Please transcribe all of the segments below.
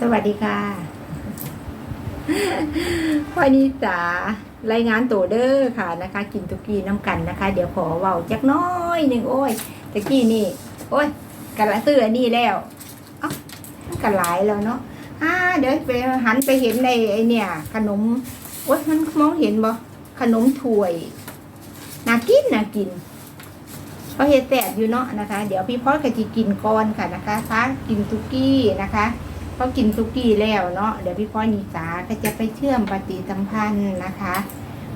สวัสดีค่ะพ่อนิสารายงานตัวเด้อค่ะนะคะ กินตุกีน้ำกันนะคะ เดี๋ยวขอเว้าจักน้อยหนึ่งโอ้ยตะกี้นี่ โอ้ยกันละเตือนี่แล้วเอ้ากันหลายแล้วเนาะอ่าเดี๋ยวไปหันไปเห็นในไอเนี่ย ขนมโอ้ยมันมองเห็นบ่ขนมถ้วยน่ากินน่ากินเพราะเฮ็ดแสบอยู่เนาะนะคะ เดี๋ยวพี่พ่อก็จะกินก่อนค่ะนะคะฟ้ากินตุกี้นะคะ พอกินตุกี้แล้วเนาะเดี๋ยวพี่พ่อนิสาก็จะไปเชื่อมปฏิสัมพันธ์นะคะ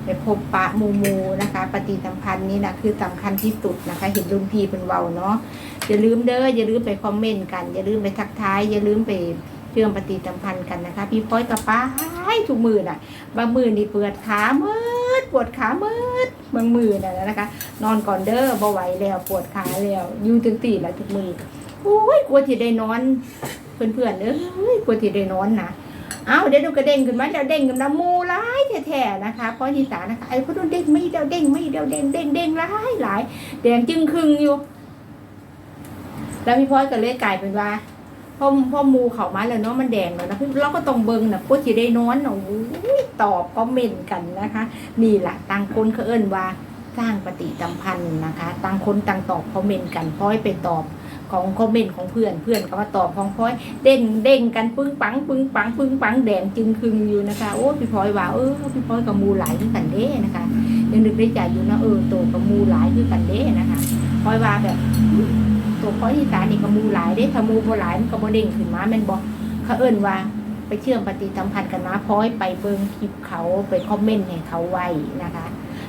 ไปพบปะมูมูนะคะ ปฏิสัมพันธ์นี้นะคือสำคัญที่สุดนะคะ เห็นรุ่นพี่เป็นเบาเนาะอย่าลืมเด้ออย่าลืมไปคอมเมนต์กันอย่าลืมไปทักทายอย่าลืมไปเชื่อมปฏิสัมพันธ์กันนะคะ พี่พ้อยกับป้าให้ทุกมือน่ะ บางมือนี่เปวดขาเมื่ดปวดขามืดบางมือน่ะนะคะ นอนก่อนเด้อบ่ไหวแล้วปวดขาแล้วยู่ถึงตีแล้วทุกมือโอ้ยกลัวที่ได้นอน เพื่อนๆเอ้ยกลัวที่ได้นอนนะเอาเดี๋ยวดูกระเด้งขึ้นมาเดี๋ยวเด้งขึ้นมามูร้ายแท้ๆนะคะเพราะที่สานะคะไอ้พวกนู้นเด้งไม่เดี๋ยวเด้งไม่เดี๋ยวเด้งเด้งเด้งร้ายหลายแดงจึงครึ่งอยู่ แล้วพี่พ่อยก็เลยกลายเป็นว่าพ่อพ่อมูเขามาแล้วเนาะมันแดงแล้วนะพี่เราก็ต้องเบิ่งนะพวกที่ได้นอนเนาะอุ้ยตอบคอมเมนต์กันนะคะนี่แหละต่างคนเขาเอิ้นว่าสร้างปฏิสัมพันธ์นะคะ ต่างคนต่างตอบคอมเมนต์กันพ่อยไปตอบ ของคอมเมนต์ของเพื่อนเพื่อนก็มาตอบของพ่อยเด้งเด้งกันปึ้งปัง ปึ้งปัง ปึ้งปังแดงจึงคึงอยู่นะคะโอ้พี่พลอยว่าเออพี่พลอยกับมูหลายคือกันเด้นะคะยังนึกได้ใจอยู่นะเออโตกับมูหลายคือกันเด้นะคะพลอยว่าแบบตัวพลอยที่สานี่กับมูหลายเด้ถ้ามูบ่หลายมันก็บ่เด้งขึ้นมาแม่นบ่เขาเอิ้นว่าไปเชื่อมปฏิสัมพันธ์กันนะพลอยไปเบิ่งคลิปเขาไปคอมเมนต์ให้เขาไว้นะคะ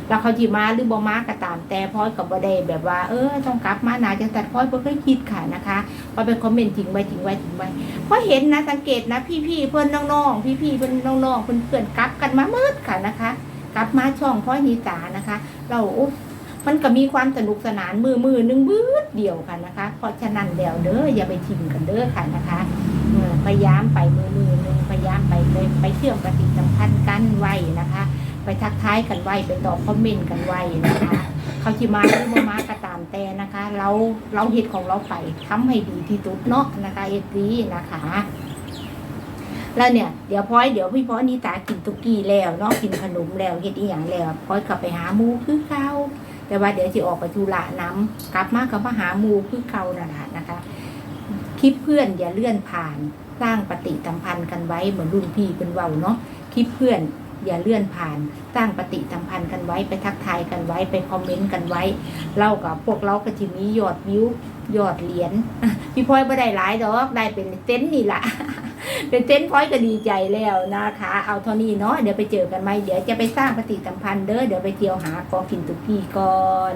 แล้วเขาจีมาหรือบ่มาก็ตามแต่พลอยกับบ่ได้แบบว่า เออต้องกลับมาหนะจังแต่พลอยบ่เคยคิดค่ะนะคะพอไปคอมเมนต์ทิ้งไว้ทิ้งไว้ทิ้งไว้พราะเห็นนะสังเกตนะ พี่ๆเพื่อนน้องๆพี่ๆเพื่อนน้องๆเพื่อนเพื่อนๆกลับกันมาเมื่อค่ะนะคะ กลับมาช่องพ่อนิสานะคะ เราโอ๊มันก็มีความสนุกสนานมือมือหนึงบืดเดียวกันนะคะ เพราะฉะนั้นเดี๋ยวเด้ออย่าไปทิ้งกันเด้อค่ะนะคะพยายามไปมือมือนึงพยายามไปเลยไป ชื่อมปฏิสัมพันธ์กันไว้นะคะ ไปทักทายกันไว้ไปตอบคอมเมนต์กันไว้นะคะ เขาจิมาหรือบ่มาก็ตามแต่นะคะ เราเราเฮ็ดของเราไปทำให้ดีที่สุดเนาะนะคะเอฟซีนะคะ แล้วเนี่ยเดี๋ยวพ้อยเดี๋ยวพี่พ้อยนิตากินตุกี้แล้วเนาะกินขนมแล้วเฮ็ดอีหยังแล้วพ้อยกลับไปหาหมูคือเก่าแต่ว่าเดี๋ยวสิออกไปธุระน้ำกลับมาก็มาหาหมูคือเก่านั่นแหละนะคะคลิปเพื่อนอย่าเลื่อนผ่าน สร้างปฏิสัมพันธ์กันไว้เหมือนรุ่นพี่เป็นเว้าเนาะคลิปเพื่อนอย่าเลื่อนผ่าน สร้างปฏิสัมพันธ์กันไว้ไปทักทายกันไว้ไปคอมเมนต์กันไว้เล่ากับพวกเราก็จะมียอดวิวยอดเหรียญพี่พลอยไม่ได้หลายดอกได้เป็นเต้นนี่ละเป็นเต้นพลอยก็ดีใจแล้วนะคะ เอาเท่านี้เนาะเดี๋ยวไปเจอกันไหมเดี๋ยวจะไปสร้างปฏิสัมพันธ์เด้อเดี๋ยวไปเที่ยวหาของกินตุกี้ก่อน